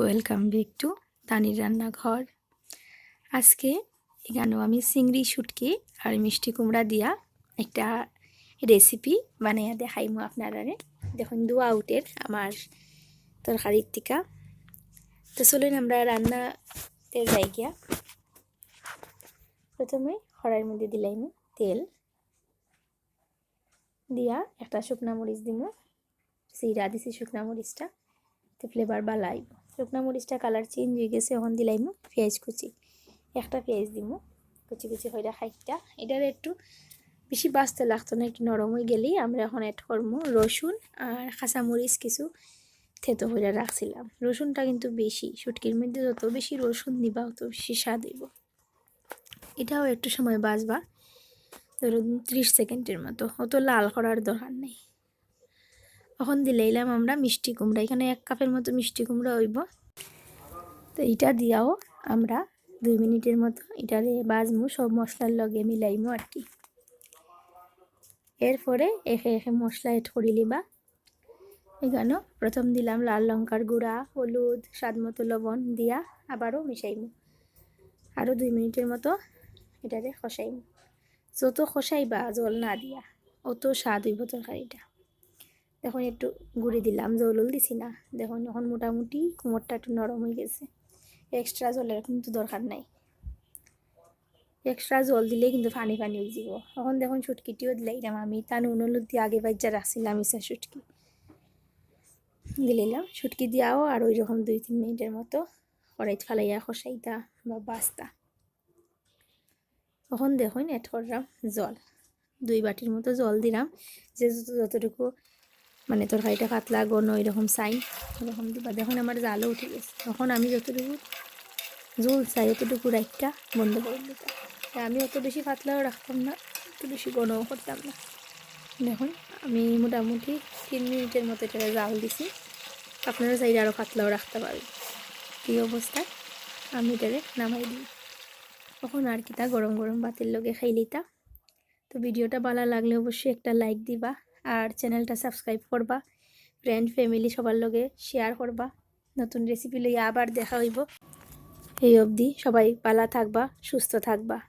Welcome back to তানির রান্নাঘর। আজকে এখানেও আমি চিংড়ি, শুটকি আর মিষ্টি কুমড়া দিয়া একটা রেসিপি বানাইয়া দেখাইমু আপনারা দেখুন, দু আউটের আমার তরকারির টিকা। তো চলুন আমরা রান্নাতে যাই গিয়া। প্রথমে খড়াইয়ের মধ্যে দিলাইমু তেল। দিয়া একটা শুকনা মরিচ দিমু। সিরা দিছি শুকনা মরিচটা। তো ফ্লেভার ভালো আইব শুকনা মরিচটা কালার চেঞ্জ হয়ে গেছে, এখন দিলাইমু পেঁয়াজ কুচি। একটা পেঁয়াজ দিমু, কুচি কুচি হইরা খাইটা এটার একটু বেশি বাঁচতে লাগতো না, একটু নরম হয়ে গেলেই আমরা এখন অ্যাড করব রসুন আর কাঁচামরিচ কিছু থেতো হইরা রাখছিলাম। রসুনটা কিন্তু বেশি, শুটকির মধ্যে যত বেশি রসুন দিবা অত বেশি স্বাদ হইব। এটাও একটু সময় বাঁচবা, ধরুন ত্রিশ সেকেন্ডের মতো, অত লাল করার দরকার নেই। তখন দিলে এলাম আমরা মিষ্টি কুমড়া। এখানে এক কাপের মতো মিষ্টি কুমড়া হইব। তো এইটা দিয়াও আমরা দুই মিনিটের মতো এটারে বাজমু, সব মশলার লগে মিলাইমু আর কি। এরপরে একে একে মশলা এড করি লিবা এখানেও প্রথম দিলাম লাল লঙ্কার গুঁড়া, হলুদ, স্বাদ মতো লবণ দিয়া আবারও মিশাইমু। আরও দুই মিনিটের মতো এটাতে খসাইমু যত খসাইবা জল না দিয়া, অত স্বাদ হইব তরকারিটা। দেখুন একটু গুঁড়ি দিলাম জলুল দিছি না। দেখুন, এখন মোটামুটি কোমরটা একটু নরম হয়ে গেছে। এক্সট্রা জলের কিন্তু দরকার নাই। এক্সট্রা জল দিলে কিন্তু পানি পানি হয়ে যাব। এখন দেখুন সুটকিটিও দিলাইলাম আমি। তার উনলুদ দিয়ে আগে বাজ্যা রাখছিলাম ইসা সুটকি দিলাম। সুটকি দিয়াও আর ওই রকম দুই, তিন মিনিটের মতো কড়াইত ফালাইয়া খসাইতা বা বাস্তা। তখন দেখুন এড করলাম জল। দুই বাটির মতো জল দিলাম। যে যতটুকু মানে তরকারিটা পাতলা, গণ, এরকম চাই এরকম দিবা। দেখুন আমার জালও উঠে গেছে, তখন আমি যতটুকু জল চাই, অতটুকু রাইটটা বন্ধ করে দিতাম। আমি অত বেশি পাতলাও রাখতাম না, অত বেশি গণও করতাম না। দেখুন, আমি মোটামুটি তিন মিনিটের মতো এটা জাল দিছি। আপনারা চাইলে আরও পাতলাও রাখতে পারবেন এই অবস্থায় আমি এটারে নামাই দিই। তখন আর কি তা গরম গরম ভাতের লগে খাইলিতা তো। ভিডিওটা ভালো লাগলে অবশ্যই একটা লাইক দিবা। আর চ্যানেলটা সাবস্ক্রাইব করবা। ফ্রেন্ড ফ্যামিলি সবার লগে শেয়ার করবা। নতুন রেসিপি লইয়া আবার দেখা হইব। এই অবধি সবাই পালা থাকবা, সুস্থ থাকবা।